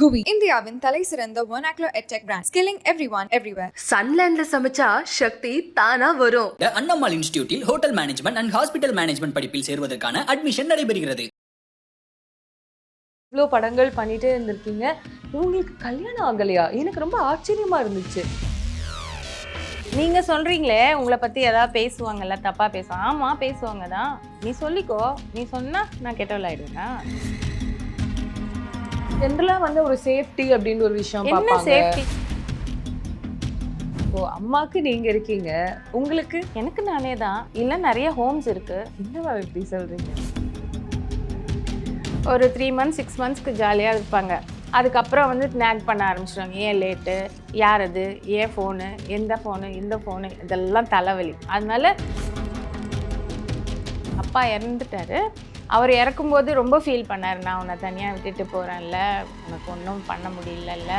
குவி. இந்தியாவின் தலை சிறந்த ஒனாக்லோ edtech brand skilling every one everywhere சன்லேண்ட்ல சமைச்சா சக்தி தானா வரும். Annammal இன்ஸ்டிடியூட்டில் hotel management and hospital management படிப்பில் சேருவதற்கான அட்மிஷன் நடைபெறுகிறது. இவ்வளோ படங்கள் பண்ணிட்டே இருந்திருக்கீங்க. உங்களுக்கு கல்யாணம் ஆகலையா? எனக்கு ரொம்ப ஆச்சரியமா இருந்துச்சு. நீங்க சொல்றீங்களே உங்களை பத்தி ஏதாவது பேசுவாங்கல்ல தப்பா பேசுவாங்க ஆமா பேசுவாங்க தான் நீ சொல்லிக்கோ. நீ சொன்னா நான் கெட்டவள் ஆயிடுவேனா ஜென்ரலா வந்து ஒரு சேஃப்டி அப்படின்னு ஒரு விஷயம் என்ன சேஃப்டி ஓ அம்மாக்கு நீங்க இருக்கீங்க. உங்களுக்கு? எனக்கு நானே தான். இல்ல நிறைய ஹோம்ஸ் இருக்கு. என்னவா இப்படி சொல்றீங்க? ஒரு த்ரீ மந்த்ஸ் சிக்ஸ் மந்த்ஸ்க்கு ஜாலியாக இருப்பாங்க. அதுக்கப்புறம் வந்து நேக் பண்ண ஆரம்பிச்சிடுவாங்க ஏன் லேட்டு யார் அது? ஏன் ஃபோனு எந்த ஃபோனு இந்த ஃபோனு இதெல்லாம் தலைவலி. அதனால அப்பா இறந்துட்டாரு. அவர் இறக்கும்போது ரொம்ப ஃபீல் பண்ணார் நான் உன்னை தனியாக விட்டுட்டு போகிறேன்ல உனக்கு ஒன்றும் பண்ண முடியலல்ல.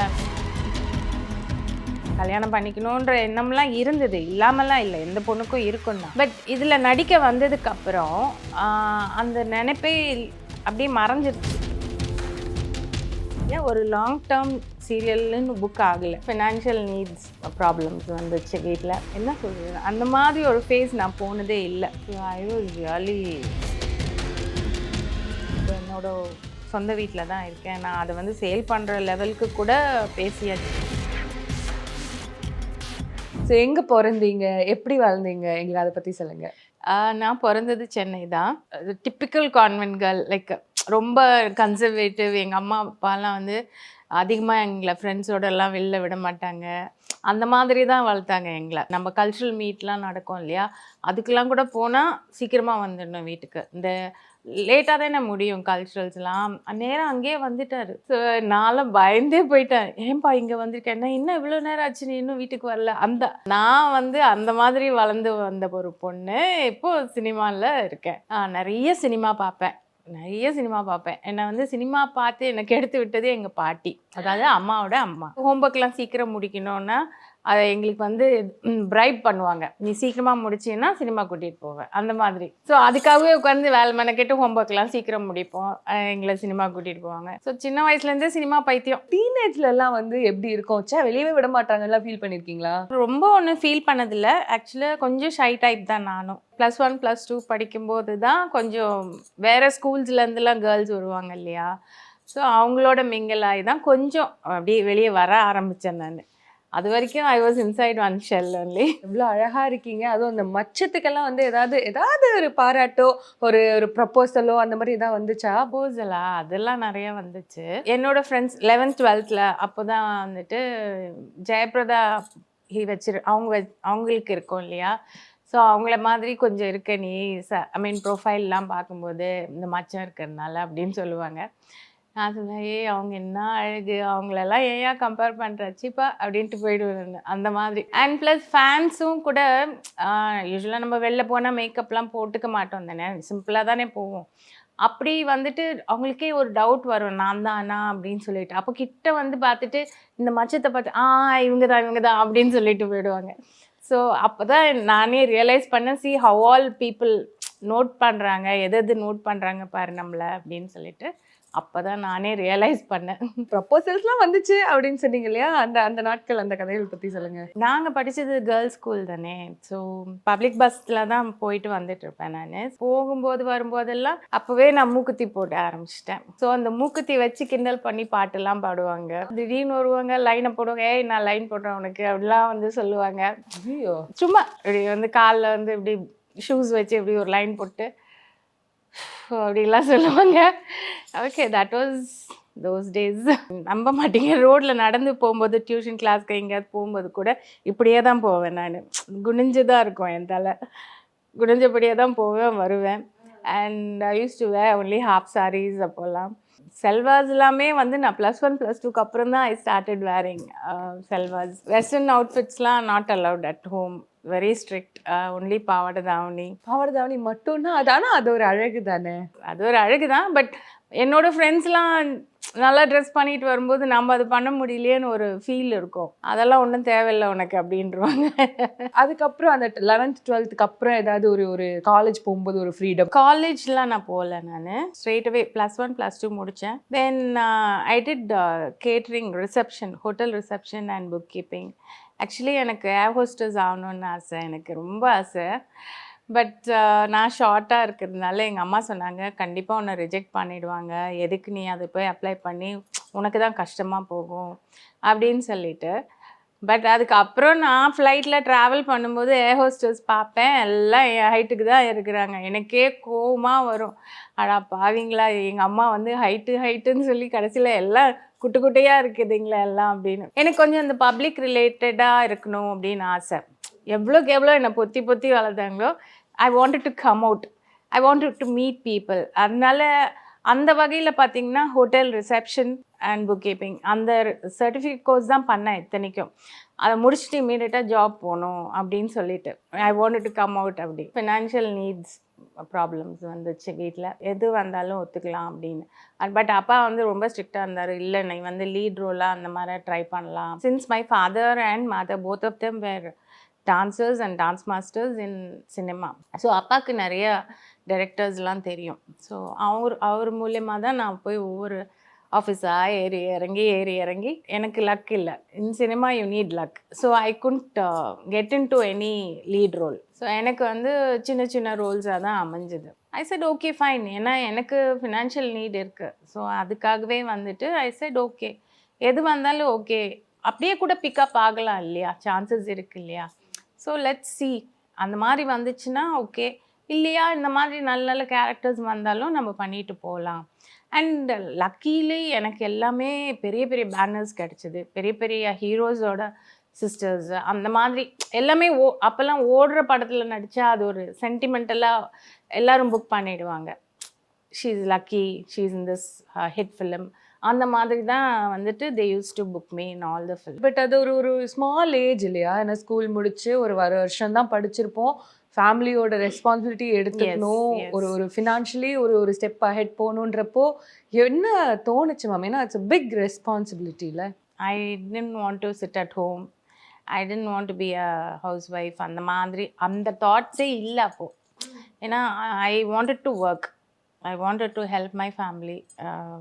கல்யாணம் பண்ணிக்கணுன்ற எண்ணம்லாம் இருந்தது. இல்லாமலாம் இல்லை. எந்த பொண்ணுக்கும் இருக்கும் தான். பட் இதில் நடிக்க வந்ததுக்கப்புறம் அந்த நினைப்பே அப்படியே மறைஞ்சிருச்சு. ஏன் ஒரு லாங் டேர்ம் சீரியல்னு புக் ஆகலை. ஃபினான்ஷியல் நீட்ஸ் ப்ராப்ளம்ஸ் வந்துச்சு வீட்டில் என்ன சொல்கிறது அந்த மாதிரி ஒரு ஃபேஸ் நான் போனதே இல்லை. ஐ வாஸ் ரியலி என்னோட சொந்த வீட்டில் தான் இருக்கேன். நான் அதை வந்து சேல் பண்ணுற லெவலுக்கு கூட பேசியாச்சு. ஸோ எங்க பிறந்தீங்க? எப்படி வளர்ந்தீங்க? எங்களுக்கு அதை பத்தி சொல்லுங்க. ஆஹ் நான் பிறந்தது சென்னை தான். டிப்பிக்கல் கான்வென்ட் கேர்ள் லைக் ரொம்ப கன்சர்வேட்டிவ் எங்கள் அம்மா அப்பாலாம் வந்து அதிகமாக எங்களை ஃப்ரெண்ட்ஸோட எல்லாம் வெளில விட மாட்டாங்க. அந்த மாதிரி தான் வளர்த்தாங்க எங்களை. நம்ம கல்ச்சுரல் மீட்லாம் நடக்கும் இல்லையா? அதுக்கெல்லாம் கூட போனால் சீக்கிரமாக வந்துடணும் வீட்டுக்கு. இந்த லேட்டாக தானே முடியும் கல்ச்சுரல்ஸ்லாம் நேரம் அங்கேயே வந்துட்டாரு. ஸோ நான்லாம் பயந்தே போயிட்டேன். ஏன்பா இங்கே வந்திருக்கேன் என்ன இன்னும் இவ்வளோ நேரம் ஆச்சு நீ இன்னும் வீட்டுக்கு வரல. அந்த நான் வந்து அந்த மாதிரி வளர்ந்து வந்த ஒரு பொண்ணு இப்போ சினிமாவில் இருக்கேன். நிறைய சினிமா பார்ப்பேன். நிறைய சினிமா பார்ப்பேன். என்னை வந்து சினிமா பார்த்து எனக்கு எடுத்து விட்டது எங்கள் பாட்டி. அதாவது அம்மாவோட அம்மா. ஹோம்ஒர்க்லாம் சீக்கிரம் முடிக்கணும்னா அதை எங்களுக்கு வந்து பிரைப் பண்ணுவாங்க. நீ சீக்கிரமாக முடிச்சின்னா சினிமா கூட்டிகிட்டு போவேன் அந்த மாதிரி. ஸோ அதுக்காகவே உட்காந்து வேலை மெனக்கெட்டு ஹோம்ஒர்க்லாம் சீக்கிரம் முடிப்போம். எங்களை சினிமா கூட்டிகிட்டு போவாங்க. ஸோ சின்ன வயசுலேருந்தே சினிமா பைத்தியம். டீனேஜ்ல எல்லாம் வந்து எப்படி இருக்கும்? ச்சே வெளியவே விட மாட்டாங்கலாம் ஃபீல் பண்ணிருக்கீங்களா? ரொம்ப ஒன்றும் ஃபீல் பண்ணதில்ல. ஆக்சுவலாக கொஞ்சம் ஷை டைப் தான் நானும். ப்ளஸ் ஒன் ப்ளஸ் டூ படிக்கும்போது தான் கொஞ்சம் வேறு ஸ்கூல்ஸ்லேருந்துலாம் கேர்ள்ஸ் வருவாங்க இல்லையா? ஸோ அவங்களோட மிங்கிள் ஆகி தான் கொஞ்சம் அப்படியே வெளியே வர ஆரம்பித்தேன் நான். அது வரைக்கும் I was inside one shell only எவ்வளோ அழகா இருக்கீங்க. அதுவும் அந்த மச்சத்துக்கெல்லாம் வந்து ஏதாவது ஏதாவது ஒரு பாராட்டோ ஒரு ஒரு ப்ரப்போசலோ அந்த மாதிரி ஏதாவது வந்துச்சா? ப்ரப்போசலா அதெல்லாம் நிறைய வந்துச்சு. என்னோட ஃப்ரெண்ட்ஸ் லெவன்த் டுவெல்த்தில் அப்போ தான் வந்துட்டு ஜெயபிரதா ஹி வச்சிரு அவங்க அவங்களுக்கு இருக்கும் இல்லையா? ஸோ அவங்கள மாதிரி கொஞ்சம் இருக்க நீ ச ஐ மீன் ப்ரொஃபைல்லாம் பார்க்கும்போது இந்த மச்சம் இருக்கிறதுனால அப்படின்னு சொல்லுவாங்க. நான் சொல்லுவேன் ஏய் அவங்க என்ன அழகு அவங்களெல்லாம் ஏன் கம்பேர் பண்ணுற சீப்பா அப்படின்ட்டு போயிடுவேன் அந்த மாதிரி. அண்ட் ப்ளஸ் ஃபேன்ஸும் கூட யூஸ்வலாக நம்ம வெளில போனால் மேக்கப்லாம் போட்டுக்க மாட்டோம் தானே சிம்பிளாக தானே போவோம். அப்படி வந்துட்டு அவங்களுக்கே ஒரு டவுட் வரும் நான் தானா அப்படின்னு சொல்லிட்டு. அப்போ கிட்ட வந்து பார்த்துட்டு இந்த மச்சத்தை பார்த்து ஆ இவங்க தான் இவங்க தான் அப்படின்னு சொல்லிட்டு போயிடுவாங்க. ஸோ அப்போ தான் நானே ரியலைஸ் பண்ணேன் see how all people note பண்ணுறாங்க எது எது நோட் பண்ணுறாங்க பாரு நம்மளை அப்படின்னு சொல்லிட்டு. அப்போ தான் நானே ரியலைஸ் பண்ணேன். ப்ரப்போசல்ஸ்லாம் வந்துச்சு அப்படின்னு சொன்னீங்க இல்லையா? அந்த அந்த நாட்கள் அந்த கதைகள் பத்தி சொல்லுங்க. நாங்கள் படித்தது கேர்ள்ஸ் ஸ்கூல் தானே. ஸோ பப்ளிக் பஸ்ஸில் தான் போயிட்டு வந்துட்டு இருப்பேன் நான். போகும்போது வரும்போதெல்லாம் அப்போவே நான் மூக்குத்தி போட ஆரம்பிச்சிட்டேன். ஸோ அந்த மூக்குத்தி வச்சு கிண்டல் பண்ணி பாட்டெல்லாம் பாடுவாங்க. திடீர்னு வருவாங்க லைனை போடுவாங்க ஏய் நான் லைன் போடுறேன் உனக்கு அப்படிலாம் வந்து சொல்லுவாங்க. ஐயோ சும்மா இப்படி வந்து காலில் வந்து இப்படி ஷூஸ் வச்சு இப்படி ஒரு லைன் போட்டு அப்படிலாம் சொல்லுவாங்க. Okay that was those days நம்ப மாட்டீங்க. ரோட்டில் நடந்து போகும்போது டியூஷன் கிளாஸ்க்கு எங்கேயாவது போகும்போது கூட இப்படியே தான் போவேன் நான். குனிஞ்சு தான் இருக்கும் என் தலை. குனிஞ்சபடியே தான் போவேன் வருவேன். And I use to wear only half saris அப்போல்லாம் செல்வாஸ் எல்லாமே வந்து நான் ப்ளஸ் ஒன் ப்ளஸ் டூக்கு அப்புறம் தான் I started wearing salwars western அவுட்ஃபிட்ஸ்லாம் not allowed at home very strict only பாவாடை தாவணி பாவாடை தாவணி மட்டும்னா அது அது ஒரு அழகு தானே? அது ஒரு அழகு தான் பட் என்னோட ஃப்ரெண்ட்ஸ்லாம் நல்லா ட்ரெஸ் பண்ணிட்டு வரும்போது நம்ம அது பண்ண முடியலையேன்னு ஒரு ஃபீல் இருக்கும். அதெல்லாம் ஒன்றும் தேவையில்லை உனக்கு அப்படின்றவாங்க. அதுக்கப்புறம் அந்த லெவன்த் டுவெல்த்துக்கு அப்புறம் ஏதாவது ஒரு ஒரு காலேஜ் போகும்போது ஒரு ஃப்ரீடம் காலேஜ்லாம் நான் போகல நான். ஸ்ட்ரெயிட்டவே ப்ளஸ் ஒன் ப்ளஸ் டூ முடித்தேன் then I did catering reception hotel reception and bookkeeping actually எனக்கு ஏர் ஹோஸ்டர்ஸ் ஆகணும்னு ஆசை. எனக்கு ரொம்ப ஆசை. பட் uh, நான் ஷார்ட்டாக இருக்கிறதுனால எங்கள் அம்மா சொன்னாங்க கண்டிப்பாக உன்னை ரிஜெக்ட் பண்ணிவிடுவாங்க எதுக்கு நீ அதை போய் அப்ளை பண்ணி உனக்கு தான் கஷ்டமாக போகும். அப்படின்னு சொல்லிட்டு. பட் அதுக்கப்புறம் நான் ஃப்ளைட்டில் ட்ராவல் பண்ணும்போது ஏர் ஹோஸ்டர்ஸ் பார்ப்பேன். எல்லாம் என் ஹைட்டுக்கு தான் இருக்கிறாங்க. எனக்கே கோவமாக வரும். அடா பாவீங்களா? எங்கள் அம்மா வந்து ஹைட்டு ஹைட்டுன்னு சொல்லி கடைசியில் எல்லாம் குட்டு குட்டையாக இருக்குதுங்களா எல்லாம் அப்படின்னு. எனக்கு கொஞ்சம் இந்த பப்ளிக் ரிலேட்டடாக இருக்கணும் அப்படின்னு ஆசை. எவ்வளோக்கு எவ்வளோ என்னை பொத்தி பொத்தி வளர்த்தாங்களோ I wanted to come out I wanted to meet people அதனால அந்த வகையில் பார்த்தீங்கன்னா hotel reception and bookkeeping அந்த சர்டிஃபிகேட் கோர்ஸ் தான் பண்ணேன் இத்தனைக்கும். அதை முடிச்சுட்டு இமீடியட்டாக ஜாப் போகணும் அப்படின்னு சொல்லிட்டு. I want to come out அப்படி. ஃபினான்ஷியல் நீட்ஸ் ப்ராப்ளம்ஸ் வந்துச்சு வீட்டில் எது வந்தாலும் ஒத்துக்கலாம் அப்படின்னு. பட் அப்பா வந்து ரொம்ப ஸ்ட்ரிக்டாக இருந்தார். இல்லை நீ வந்து லீட் ரோலாக அந்த மாதிரி ட்ரை பண்ணலாம். Since my father and mother both of them were dancers and dance masters in cinema so அப்பாவுக்கு நிறைய டைரக்டர்ஸ்லாம் தெரியும். ஸோ அவர் அவர் மூலயமா தான் நான் போய் ஒவ்வொரு ஆஃபீஸாக ஏறி இறங்கி ஏறி இறங்கி எனக்கு லக் இல்லை. In cinema you need luck so I couldn't get into any lead role so எனக்கு வந்து சின்ன சின்ன ரோல்ஸாக தான் அமைஞ்சுது. ஐ செட் ஓகே ஃபைன் ஏன்னா எனக்கு ஃபினான்ஷியல் நீட் இருக்குது ஸோ அதுக்காகவே வந்துட்டு ஐ செட் ஓகே எது வந்தாலும் ஓகே அப்படியே கூட பிக்கப் ஆகலாம் இல்லையா? சான்சஸ் இருக்கு இல்லையா? ஸோ லெட்ஸ் சி அந்த மாதிரி வந்துச்சுன்னா ஓகே இல்லையா? இந்த மாதிரி நல்ல நல்ல கேரக்டர்ஸ் வந்தாலும் நம்ம பண்ணிட்டு போகலாம். அண்ட் லக்கீலி எனக்கு எல்லாமே பெரிய பெரிய பேனர்ஸ் கிடச்சிது. பெரிய பெரிய ஹீரோஸோட சிஸ்டர்ஸ் அந்த மாதிரி. எல்லாமே ஓ அப்போல்லாம் ஓடுற படத்தில் நடித்தா அது ஒரு சென்டிமெண்டலாக எல்லோரும் புக் பண்ணிடுவாங்க. She is lucky she is in this hit film அந்த மாதிரி தான் வந்துட்டு they use to book me in all the film but அது ஒரு ஒரு ஸ்மால் ஏஜ் இல்லையா? ஏன்னா ஸ்கூல் முடிச்சு ஒரு வர வருஷம் தான் படிச்சிருப்போம். ஃபேமிலியோட ரெஸ்பான்சிபிலிட்டி எடுத்துக்கணும். ஒரு ஒரு ஃபினான்ஷியலி ஒரு ஒரு ஸ்டெப் அஹெட் போகணுன்றப்போ என்ன தோணுச்சு மேம் ஏன்னா it's big ரெஸ்பான்சிபிலிட்டியில் I didn't want to sit at home I didn't want to be a housewife அந்த மாதிரி அந்த தாட்ஸே இல்லை அப்போ. ஏன்னா I wanted to work I wanted to help my family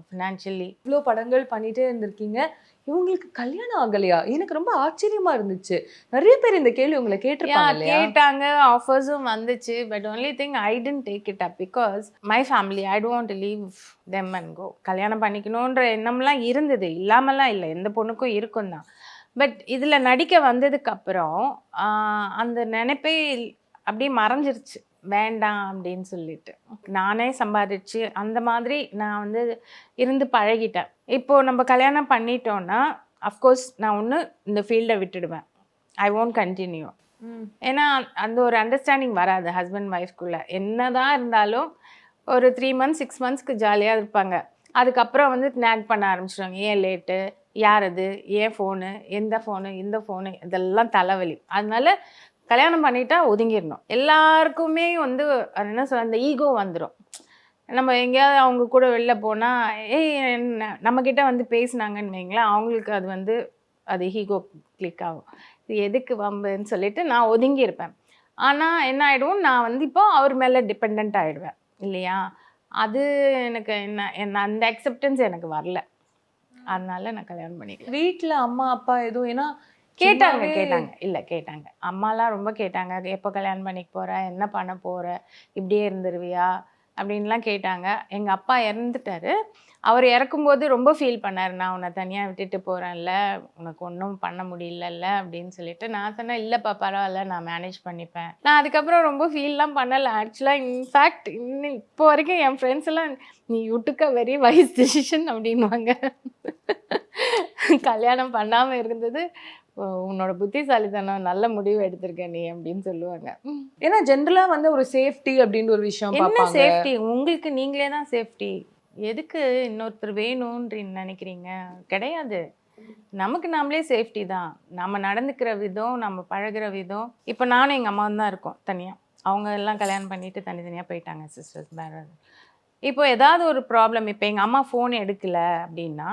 financially இவ்வளோ படங்கள் பண்ணிட்டே இருந்திருக்கீங்க. இவங்களுக்கு கல்யாணம் ஆகலையா? எனக்கு ரொம்ப ஆச்சரியமா இருந்துச்சு. நிறைய பேர் இந்த கேள்வி உங்களை கேட்டிருப்பாங்க இல்லையா? கேட்டாங்க ஆஃபர்ஸும் வந்துச்சு but only thing I didn't take it up because my family I don't leave them and go கல்யாணம் பண்ணிக்கணுன்ற எண்ணம்லாம் இருந்தது. இல்லாமலாம் இல்லை. எந்த பொண்ணுக்கும் இருக்கும் தான். பட் இதில் நடிக்க வந்ததுக்கு அப்புறம் ஆஹ், அந்த நினைப்பே அப்படியே மறைஞ்சிருச்சு. வேண்டாம் அப்படின்னு சொல்லிட்டு. நானே சம்பாதிச்சு அந்த மாதிரி நான் வந்து இருந்து பழகிட்டேன். இப்போ நம்ம கல்யாணம் பண்ணிட்டோம்னா அஃப்கோர்ஸ் நான் ஒன்று இந்த ஃபீல்டை விட்டுடுவேன். ஐ won't கண்டினியூ ஏன்னா அந்த ஒரு அண்டர்ஸ்டாண்டிங் வராது ஹஸ்பண்ட் ஒய்ஃப்குள்ளே என்னதான் இருந்தாலும் ஒரு த்ரீ மந்த்ஸ் சிக்ஸ் மந்த்ஸ்க்கு ஜாலியாக இருப்பாங்க. அதுக்கப்புறம் வந்து நேக் பண்ண ஆரம்பிச்சிடுவாங்க ஏன் லேட்டு யார் அது? ஏன் ஃபோனு எந்த ஃபோனு இந்த ஃபோனு இதெல்லாம் தலைவலி. அதனால கல்யாணம் பண்ணிட்டா ஒதுங்கிடணும். எல்லாருக்குமே வந்து அது என்ன சொல்ல அந்த ஈகோ வந்துடும் நம்ம எங்கேயாவது அவங்க கூட வெளில போனால் ஏய் என்ன? நம்மக்கிட்ட வந்து பேசுனாங்கன்னு வைங்களேன் அவங்களுக்கு அது வந்து அது ஈகோ கிளிக் ஆகும். இது எதுக்கு வம்புன்னு சொல்லிட்டு நான் ஒதுங்கி இருப்பேன் ஆனால் என்ன ஆகிடும் நான் வந்து இப்போ அவர் மேலே டிபெண்ட் ஆகிடுவேன் இல்லையா? அது எனக்கு என்ன என்ன அந்த அக்செப்டன்ஸ் எனக்கு வரல. அதனால நான் கல்யாணம் பண்ணிக்கல. வீட்ல அம்மா அப்பா எதுவும் ஏன்னா கேட்டாங்க கேட்டாங்க. இல்லை கேட்டாங்க. அம்மாலாம் ரொம்ப கேட்டாங்க எப்போ கல்யாணம் பண்ணிக்க போற என்ன பண்ண போற இப்படியே இருந்துருவியா அப்படின்லாம் கேட்டாங்க. எங்கள் அப்பா இறந்துட்டாரு. அவர் இறக்கும்போது ரொம்ப ஃபீல் பண்ணார் நான் உன்னை தனியாக விட்டுட்டு போகிறேன்ல உனக்கு ஒன்றும் பண்ண முடியலல்ல அப்படின்னு சொல்லிட்டு. நான் சொன்னேன் இல்லைப்பா பரவாயில்ல நான் மேனேஜ் பண்ணிப்பேன். நான் அதுக்கப்புறம் ரொம்ப ஃபீல்லாம் பண்ணலை. ஆக்சுவலாக இன்ஃபேக்ட் இன்னும் இப்போ வரைக்கும் என் ஃப்ரெண்ட்ஸ் எல்லாம் நீ யூட்டுக்க வெரி வைஸ் டெசிஷன் அப்படின்வாங்க கல்யாணம் பண்ணாமல் இருந்தது உன்னோட புத்திசாலித்தனம் நல்ல முடிவு எடுத்திருக்க நீ அப்படின்னு சொல்லுவாங்க. ஏன்னா ஜென்ரலா வந்து ஒரு சேஃப்டி அப்படின்னு ஒரு விஷயம் என்ன சேஃப்டி உங்களுக்கு நீங்களே தான் சேஃப்டி எதுக்கு இன்னொருத்தர் வேணும்ன்ற நினைக்கிறீங்க? கிடையாது. நமக்கு நாமளே சேஃப்டி தான். நம்ம நடந்துக்கிற விதம் நம்ம பழகுற விதம். இப்போ நானும் எங்கள் அம்மாவும் தான் இருக்கோம் தனியாக அவங்க எல்லாம் கல்யாணம் பண்ணிட்டு தனித்தனியாக போயிட்டாங்க சிஸ்டர்ஸ் வேற இப்போ ஏதாவது ஒரு ப்ராப்ளம் இப்போ எங்கள் அம்மா ஃபோன் எடுக்கல அப்படின்னா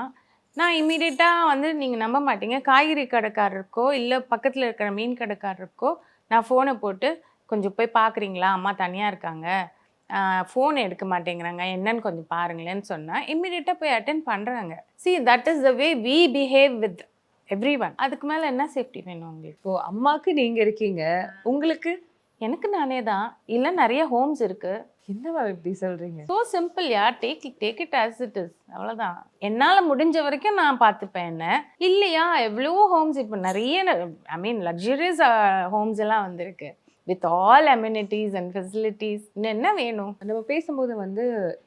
நான் இம்மீடியட்டாக வந்து நீங்கள் நம்ப மாட்டீங்க. காய்கறி கடைக்காரருக்கோ இல்லை பக்கத்தில் இருக்கிற மீன் கடைக்காரருக்கோ நான் ஃபோனை போட்டு கொஞ்சம் போய் பார்க்குறீங்களா அம்மா தனியாக இருக்காங்க. ஃபோன் எடுக்க மாட்டேங்கிறாங்க. என்னன்னு கொஞ்சம் பாருங்களேன்னு சொன்னால் இம்மீடியட்டாக போய் அட்டென்ட் பண்ணுறாங்க see that is the way we behave with every one அதுக்கு மேலே என்ன சேஃப்டி வேணும் உங்களுக்கு? இப்போ அம்மாக்கு நீங்க இருக்கீங்க. உங்களுக்கு? எனக்கு நானே தான். இல்லை நிறைய ஹோம்ஸ் இருக்குது என்ன மேம் இப்படி சொல்றீங்க? So simple yeah take take it as it is அவ்வளோதான் என்னால் முடிஞ்ச வரைக்கும் நான் பார்த்துப்பேன் என்ன. இல்லையா? எவ்வளோ ஹோம்ஸ் இப்போ நிறைய ஐ மீன் லக்ஸரியஸ் ஹோம்ஸ் எல்லாம் வந்திருக்கு. With all amenities and facilities என்ன வேணும்? நம்ம பேசும்போது வந்து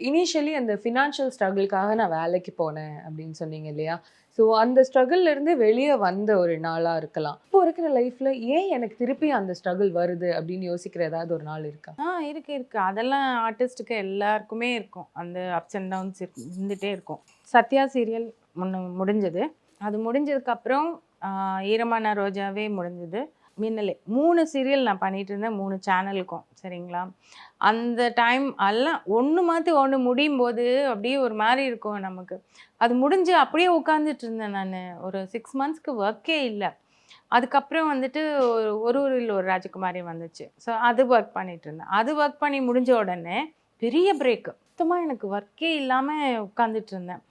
இனிஷியலி அந்த ஃபினான்ஷியல் ஸ்ட்ரகிள்காக நான் வேலைக்கு போனேன் அப்படின்னு சொன்னீங்க இல்லையா? ஸோ அந்த ஸ்ட்ரகிள்லேருந்து வெளியே வந்த ஒரு நாளாக இருக்கலாம். இப்போ இருக்கிற லைஃப்பில் ஏன் எனக்கு திருப்பி அந்த ஸ்ட்ரகிள் வருது அப்படின்னு யோசிக்கிற ஏதாவது ஒரு நாள் இருக்கா? ஆ இருக்குது இருக்குது அதெல்லாம் ஆர்டிஸ்ட்டுக்கு எல்லாருக்குமே இருக்கும். அந்த அப்ஸ் அண்ட் டவுன்ஸ் இருந்துகிட்டே இருக்கும். சத்யா சீரியல் முன்ன முடிஞ்சது. அது முடிஞ்சதுக்கப்புறம் ஈரமான ரோஜாவே முடிஞ்சது. மின்னலே மூணு சீரியல் நான் பண்ணிகிட்டு இருந்தேன். மூணு சேனலுக்கும் சரிங்களா? அந்த டைம் எல்லாம் ஒன்று மாற்றி ஒன்று முடியும் போது அப்படியே ஒரு மாதிரி இருக்கும் நமக்கு. அது முடிஞ்சு அப்படியே உட்காந்துட்டு இருந்தேன் நான். ஒரு சிக்ஸ் மந்த்ஸ்க்கு ஒர்க்கே இல்லை. அதுக்கப்புறம் வந்துட்டு ஒரு ஒரு ஊரில் ஒரு ராஜகுமாரி வந்துச்சு. ஸோ அது ஒர்க் பண்ணிட்டு இருந்தேன். அது ஒர்க் பண்ணி முடிஞ்ச உடனே பெரிய பிரேக்கு சுத்தமாக எனக்கு ஒர்க்கே இல்லாமல் உட்காந்துட்டு இருந்தேன்.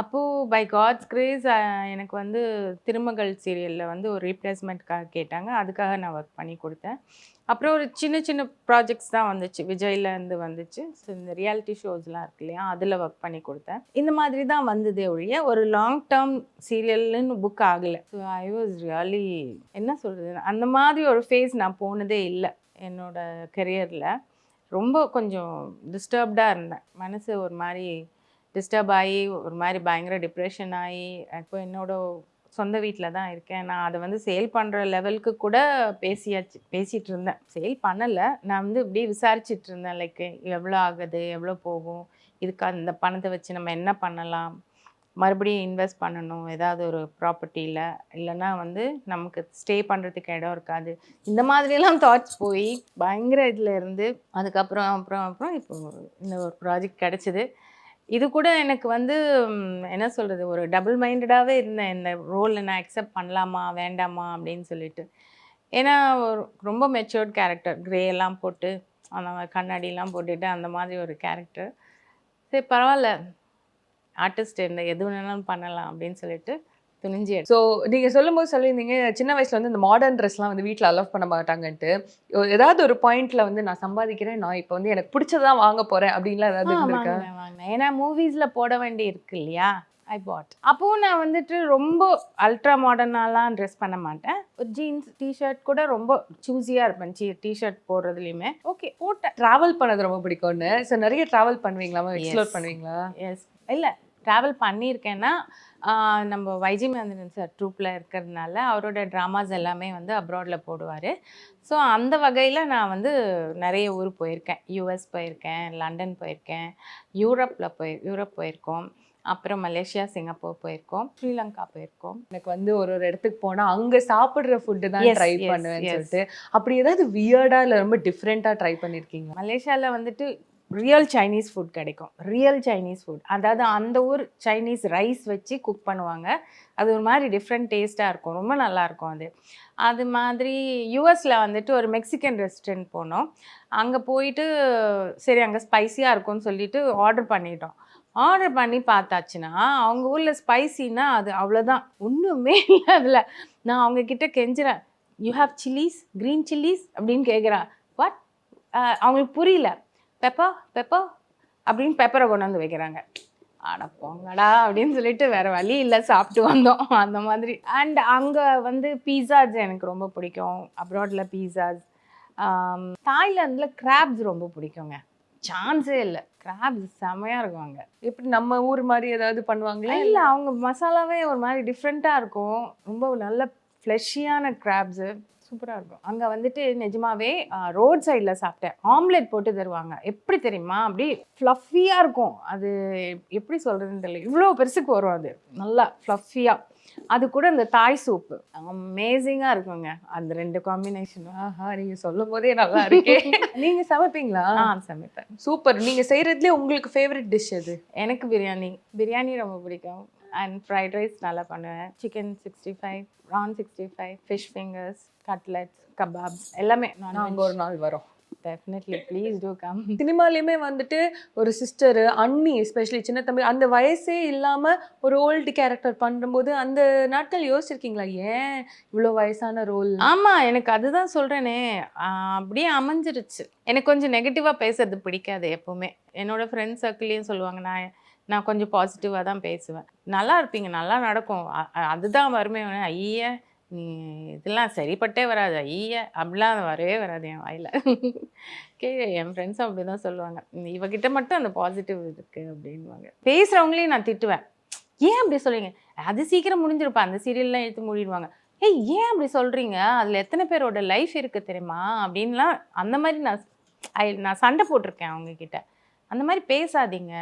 அப்போது பை காட்ஸ் கிரேஸ் எனக்கு வந்து திருமகள் சீரியலில் வந்து ஒரு ரீப்ளேஸ்மெண்ட்காக கேட்டாங்க. அதுக்காக நான் ஒர்க் பண்ணி கொடுத்தேன். அப்புறம் ஒரு சின்ன சின்ன ப்ராஜெக்ட்ஸ் தான் வந்துச்சு. விஜய்லேருந்து வந்துச்சு. ஸோ இந்த ரியாலிட்டி ஷோஸ்லாம் இருக்கு இல்லையா? அதில் ஒர்க் பண்ணி கொடுத்தேன். இந்த மாதிரி தான் வந்ததே ஒழிய ஒரு லாங் டேர்ம் சீரியல்னு புக் ஆகலை. ஸோ ஐ வாஸ் ரியலி என்ன சொல்கிறது அந்த மாதிரி ஒரு ஃபேஸ் நான் போனதே இல்லை என்னோட கெரியரில் ரொம்ப கொஞ்சம் டிஸ்டர்ப்டாக இருந்தேன். மனசு ஒரு மாதிரி டிஸ்டர்ப் ஆகி ஒரு மாதிரி பயங்கர டிப்ரெஷன் ஆகி இப்போ என்னோட சொந்த வீட்டில் தான் இருக்கேன். நான் அதை வந்து சேல் பண்ணுற லெவலுக்கு கூட பேசியாச்சு பேசிகிட்டு இருந்தேன். சேல் பண்ணலை. நான் வந்து இப்படியே விசாரிச்சிட்டு இருந்தேன். லைக் எவ்வளோ ஆகுது? எவ்வளோ போகும்? இதுக்கு அந்த பணத்தை வச்சு நம்ம என்ன பண்ணலாம்? மறுபடியும் இன்வெஸ்ட் பண்ணணும். ஏதாவது ஒரு ப்ராப்பர்ட்டியில் இல்லைன்னா வந்து நமக்கு ஸ்டே பண்ணுறதுக்கு இடம் இருக்காது. இந்த மாதிரியெல்லாம் தாட்ஸ் போய் பயங்கர இதில் இருந்து அதுக்கப்புறம் அப்புறம் அப்புறம் இப்போ இந்த ஒரு ப்ராஜெக்ட் கிடச்சிது. இது கூட எனக்கு வந்து என்ன சொல்கிறது ஒரு டபுள் மைண்டடாகவே இருந்தேன். இந்த ரோலில் நான் அக்செப்ட் பண்ணலாமா வேண்டாமா அப்படின்னு சொல்லிட்டு. ஏன்னா ஒரு ரொம்ப மெச்சூர்ட் கேரக்டர் க்ரே எல்லாம் போட்டு அந்த மாதிரி கண்ணாடிலாம் போட்டுட்டு அந்த மாதிரி ஒரு கேரக்டர் சரி பரவாயில்ல. ஆர்டிஸ்ட் என்ன எது வேணாலும் பண்ணலாம் அப்படின்னு சொல்லிட்டு துணிஞ்சு. ஸோ நீங்க சொல்லும்போது சொல்லியிருந்தீங்க சின்ன வயசுல வந்து இந்த மாடர்ன் ட்ரெஸ்லாம் வந்து வீட்டில் அலோவ் பண்ண மாட்டாங்கன்ட்டு. ஏதாவது ஒரு பாயிண்ட்ல வந்து நான் சம்பாதிக்கிறேன் நான் இப்போ வந்து எனக்கு பிடிச்சதான் வாங்க போறேன் அப்படின்லாம் ஏதாவது வாங்கினேன் ஏன்னா மூவிஸில் போட வேண்டி இருக்கு இல்லையா? ஐ பாட் அப்போவும் நான் வந்துட்டு ரொம்ப அல்ட்ரா மாடர்னாலாம் ட்ரெஸ் பண்ண மாட்டேன். ஒரு ஜீன்ஸ் டிஷர்ட் கூட ரொம்ப சூஸியாக இருப்பேன். சி டிஷர்ட் போடுறதுலையுமே. ஓகே போட்டேன். டிராவல் பண்ணது ரொம்ப பிடிக்கும்னு. ஸோ நிறைய டிராவல் பண்ணுவீங்களா? எக்ஸ்ப்ளோர். பண்ணுவீங்களா? எஸ் இல்லை ட்ராவல் பண்ணியிருக்கேன்னா நம்ம வைஜி மந்திரன் சார் ட்ரூப்பில் இருக்கிறதுனால அவரோட ட்ராமாஸ் எல்லாமே வந்து அப்ராடில் போடுவார். ஸோ அந்த வகையில் நான் வந்து நிறைய ஊர் போயிருக்கேன். யூஎஸ் போயிருக்கேன் லண்டன் போயிருக்கேன் யூரோப்பில் போய் யூரோப் போயிருக்கோம். அப்புறம் மலேசியா சிங்கப்பூர் போயிருக்கோம் ஸ்ரீலங்கா போயிருக்கோம். எனக்கு வந்து ஒரு ஒரு இடத்துக்கு போனா அங்க சாப்பிடுற ஃபுட்டு தான் ட்ரை பண்ணுவேன்னு. சொல்லிட்டு. அப்படி ஏதாவது வியர்டா இல்ல ரொம்ப டிஃப்ரெண்டா ட்ரை பண்ணிருக்கீங்க மலேசியாவில் வந்துட்டு ரியல் சைனீஸ் ஃபுட் கிடைக்கும். ரியல் சைனீஸ் ஃபுட் அதாவது அந்த ஊர் சைனீஸ் ரைஸ் வச்சு குக் பண்ணுவாங்க. அது ஒரு மாதிரி டிஃப்ரெண்ட் டேஸ்ட்டாக இருக்கும். ரொம்ப நல்லாயிருக்கும் அது. அது மாதிரி யூஎஸில் வந்துட்டு ஒரு மெக்சிகன் ரெஸ்டாரண்ட் போனோம். அங்கே போயிட்டு சரி அங்கே ஸ்பைசியாக இருக்கும்னு சொல்லிட்டு ஆர்டர் பண்ணிட்டோம். ஆர்டர் பண்ணி பார்த்தாச்சுன்னா அவங்க ஊரில் ஸ்பைசின்னா அது அவ்வளோதான் ஒன்றுமே இல்லை அதில். நான் அவங்கக்கிட்ட கெஞ்சுறேன். You have chillies green chillies அப்படின்னு கேட்குறேன் வாட் அவங்களுக்கு புரியல. பெப்பர் பெப்பர் அப்படின்னு பெப்பரை கொண்டு வந்து வைக்கிறாங்க. அட போங்கடா அப்படின்னு சொல்லிட்டு வேற வழி இல்லை சாப்பிட்டு வந்தோம். அந்த மாதிரி. அண்ட் அங்கே வந்து பீஸாஸ் எனக்கு ரொம்ப பிடிக்கும். அப்ராடில் பீஸாஸ் தாய்லாந்தில் கிராப்ஸ் ரொம்ப பிடிக்குங்க. சான்ஸே இல்லை. கிராப்ஸ் செமையாக இருக்கும் அங்கே. எப்படி நம்ம ஊர் மாதிரி ஏதாவது பண்ணுவாங்களா? இல்லை அவங்க மசாலாவே ஒரு மாதிரி டிஃப்ரெண்ட்டாக இருக்கும். ரொம்ப நல்ல ஃப்ளெஷியான கிராப்ஸு சூப்பராக இருக்கும். அங்கே வந்துட்டு நிஜமாவே ரோட் சைடில் சாப்பிட்டேன். ஆம்லெட் போட்டு தருவாங்க. எப்படி தெரியுமா? அப்படி ஃப்ளஃபியாக இருக்கும். அது எப்படி சொல்கிறதுன்னு தெரியல. இவ்வளோ பெருசுக்கு வரும் அது. நல்லா ஃப்ளஃபியாக அது கூட இந்த தாய் சூப்பு அமேசிங்காக இருக்குங்க. அந்த ரெண்டு காம்பினேஷனும் ஆஹா நீங்க சொல்லும் போதே நல்லா இருக்கே. நீங்க சமைப்பீங்களா? ஆ சமைப்பேன். சூப்பர். நீங்க செய்யறதுலயே உங்களுக்கு ஃபேவரட் டிஷ் எது? எனக்கு பிரியாணி. பிரியாணி ரொம்ப பிடிக்கும். அண்ட் ஃப்ரைட் ரைஸ் நல்லா பண்ணுவேன். Chicken sixty five prawn sixty five fish fingers cutlets kebabs எல்லாமே நாங்க ஒரு நாள் வரோம். டெஃபினெட்லி ப்ளீஸ் டூ கம் சினிமாலையுமே வந்துட்டு ஒரு சிஸ்டர் அண்ணி எஸ்பெஷலி சின்ன தம்பி அந்த வயசே இல்லாம ஒரு ஓல்டு கேரக்டர் பண்ணும்போது அந்த நாட்கள் யோசிச்சிருக்கீங்களா? ஏன் இவ்வளோ வயசான ரோல் ஆமா எனக்கு அதுதான் சொல்றேனே. ஆஹ் அப்படியே அமைஞ்சிருச்சு. எனக்கு கொஞ்சம் நெகட்டிவா பேசுறது பிடிக்காது எப்பவுமே. என்னோட ஃப்ரெண்ட்ஸ் சர்க்கிளையும் சொல்லுவாங்க நான் நான் கொஞ்சம் பாசிட்டிவாக தான் பேசுவேன். நல்லா இருப்பீங்க நல்லா நடக்கும். அதுதான் வறுமை ஐய நீ இதெல்லாம் சரிப்பட்டே வராது. ஐய அப்படிலாம் வரவே வராது என் வாயில். கீழே என் ஃப்ரெண்ட்ஸும் அப்படி தான் சொல்லுவாங்க. "நீ இவகிட்ட மட்டும் அந்த பாசிட்டிவ் இருக்குது அப்படின்வாங்க பேசுகிறவங்களையும் நான் திட்டுவேன். ஏன் அப்படி சொல்கிறீங்க அது சீக்கிரம் முடிஞ்சிருப்பா. அந்த சீரியல்லாம் எடுத்து மூடிடுவாங்க. ஏய் ஏன் அப்படி சொல்கிறீங்க அதில் எத்தனை பேரோட லைஃப் இருக்குது தெரியுமா? அப்படின்லாம் அந்த மாதிரி நான் ஐ நான் சண்டை போட்டிருக்கேன் அவங்கக்கிட்ட அந்த மாதிரி பேசாதீங்க.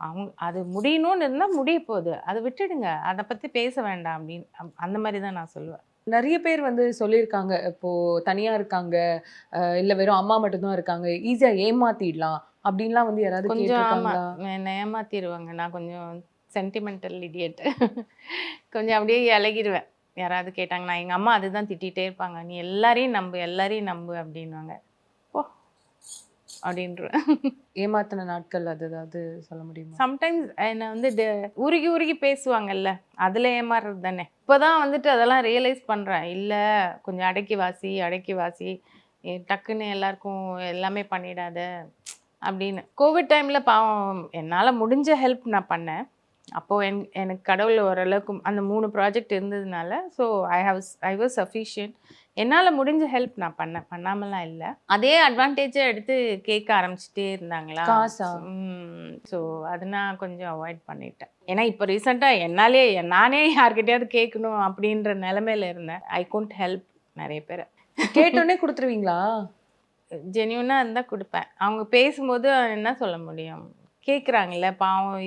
அவங்க அது முடியணும்னு இருந்தால் முடிய போகுது. அதை விட்டுடுங்க. அதை பற்றி பேச வேண்டாம் அப்படின்னு. அப்- அந்த மாதிரி தான் நான் சொல்லுவேன். நிறைய பேர் வந்து சொல்லியிருக்காங்க. இப்போ தனியா இருக்காங்க. இல்ல வெறும் அம்மா மட்டும்தான் இருக்காங்க. ஈஸியா ஏமாத்திடலாம் அப்படின்லாம் வந்து யாராவது கொஞ்சம் என்னை ஏமாத்திடுவாங்க நான் கொஞ்சம் சென்டிமெண்டல் இடியட் கொஞ்சம் அப்படியே இலகிடுவேன். யாராவது கேட்டாங்க நான் எங்கள் அம்மா அதுதான் திட்டிகிட்டே இருப்பாங்க. நீ எல்லாரையும் நம்பு எல்லாரையும் நம்பு அப்படின்வாங்க அப்படின்றேன் ஏமாத்தின நாட்கள் அது ஏதாவது சொல்ல முடியுமா? சம்டைம்ஸ் என்னை வந்து உருகி உருகி பேசுவாங்கல்ல அதில் ஏமாறுறது தானே. இப்போதான் வந்துட்டு அதெல்லாம் ரியலைஸ் பண்ணுறேன் இல்லை கொஞ்சம் அடக்கி வாசி அடக்கி வாசி டக்குன்னு எல்லாருக்கும் எல்லாமே பண்ணிடாத அப்படின்னு. கோவிட் டைமில் பாவம் என்னால் முடிஞ்ச ஹெல்ப் நான் பண்ணேன். அப்போது என் எனக்கு கடவுள் ஓரளவுக்கு அந்த மூணு ப்ராஜெக்ட் இருந்ததுனால so I have I was sufficient என்னால் முடிஞ்ச ஹெல்ப் நான் பண்ணேன் பண்ணாமலாம் இல்லை. அதே அட்வான்டேஜை எடுத்து கேட்க ஆரம்பிச்சிட்டே இருந்தாங்களா? காசா? ஸோ அது நான் கொஞ்சம் அவாய்ட் பண்ணிட்டேன். ஏன்னா இப்போ ரீசெண்டாக என்னாலே நானே யார்கிட்டயாவது கேட்கணும் அப்படின்ற நிலமையில இருந்தேன். ஐ couldn't ஹெல்ப் நிறைய பேரை. கேட்டோன்னே கொடுத்துருவீங்களா? ஜென்யூனாக இருந்தால் கொடுப்பேன். அவங்க பேசும்போது என்ன சொல்ல முடியும்? கேட்குறாங்கல்ல பாவம்.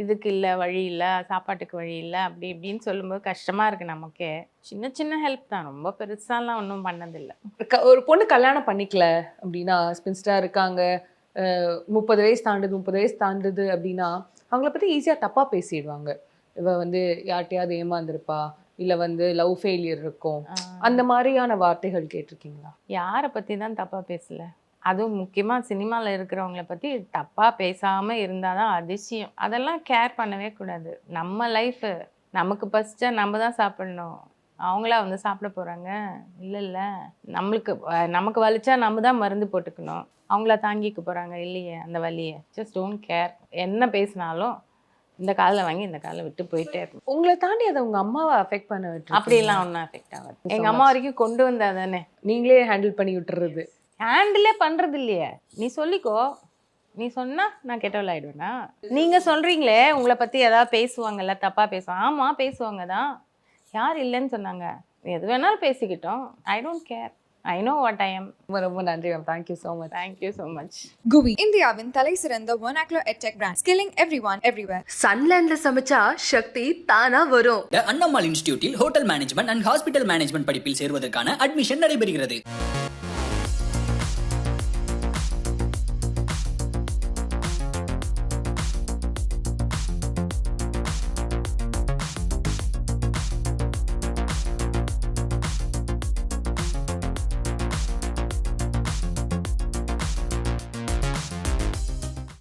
இதுக்கு இல்லை வழி இல்லை சாப்பாட்டுக்கு வழி இல்லை அப்படி இப்படின்னு சொல்லும்போது கஷ்டமாக இருக்குது நமக்கே. சின்ன சின்ன ஹெல்ப் தான். ரொம்ப பெருசாலாம் ஒன்றும் பண்ணதில்லை. ஒரு பொண்ணு கல்யாணம் பண்ணிக்கல அப்படின்னா ஸ்பின்ஸ்டா இருக்காங்க. முப்பது வயசு தாண்டுது முப்பது வயசு தாண்டுது அப்படின்னா அவங்கள பத்தி ஈஸியா தப்பா பேசிடுவாங்க. இவ வந்து யார்ட்டையாவது ஏமாந்துருப்பா இல்ல வந்து லவ் ஃபெயிலியர் இருக்கும். அந்த மாதிரியான வார்த்தைகள் கேட்டிருக்கீங்களா? யாரை பற்றி தான் தப்பாக பேசல. அதுவும் முக்கியமாக சினிமாவில் இருக்கிறவங்கள பற்றி தப்பாக பேசாமல் இருந்தால் தான் அதிசயம். அதெல்லாம் கேர் பண்ணவே கூடாது. நம்ம லைஃபு நமக்கு பசிச்சா நம்ம தான் சாப்பிடணும். அவங்களா வந்து சாப்பிட போகிறாங்க இல்லை இல்லை. நம்மளுக்கு நமக்கு வலிச்சா நம்ம தான் மருந்து போட்டுக்கணும். அவங்கள தாங்கிக்க போகிறாங்க இல்லையே அந்த வலியை. ஜஸ்ட் டோன்ட் கேர் என்ன பேசினாலும் இந்த காலில் வாங்கி இந்த காலில் விட்டு போயிட்டே இருக்கும். உங்களை தாண்டி அதை உங்க அம்மாவை அஃபெக்ட் பண்ண விட்டு அப்படிலாம் ஒன்றும் அஃபெக்ட் ஆகாது. எங்கள் அம்மா வரைக்கும் கொண்டு வந்தா தானே. நீங்களே ஹேண்டில் பண்ணி விட்டுறது. ஹேண்டிலே பண்றது இல்லையே நீ சொல்லிக்கோ. நீ சொன்னா நான் கெட்டவள் ஆயிடுவேனா நீங்க சொல்றீங்களே உங்களை பத்தி ஏதாவது பேசுவாங்கல்ல தப்பா பேசுவாங்க ஆமா பேசுவாங்க தான். யார் இல்லைன்னு சொன்னாங்க. எது வேணாலும் பேசிக்கிட்டோம். I don't care I know what I am ரொம்ப ரொம்ப நன்றி ma'am thank you so much thank you so much குவி இந்தியாவின் தலை சிறந்த vernacular edtech brand skilling everyone everywhere. சன்லேண்ட்ல சமைச்சா சக்தி தானா வரும். Annammal இன்ஸ்டிடியூட்டில் hotel management and hospital management படிப்பில் சேர்வதற்கான அட்மிஷன் நடைபெறுகிறது.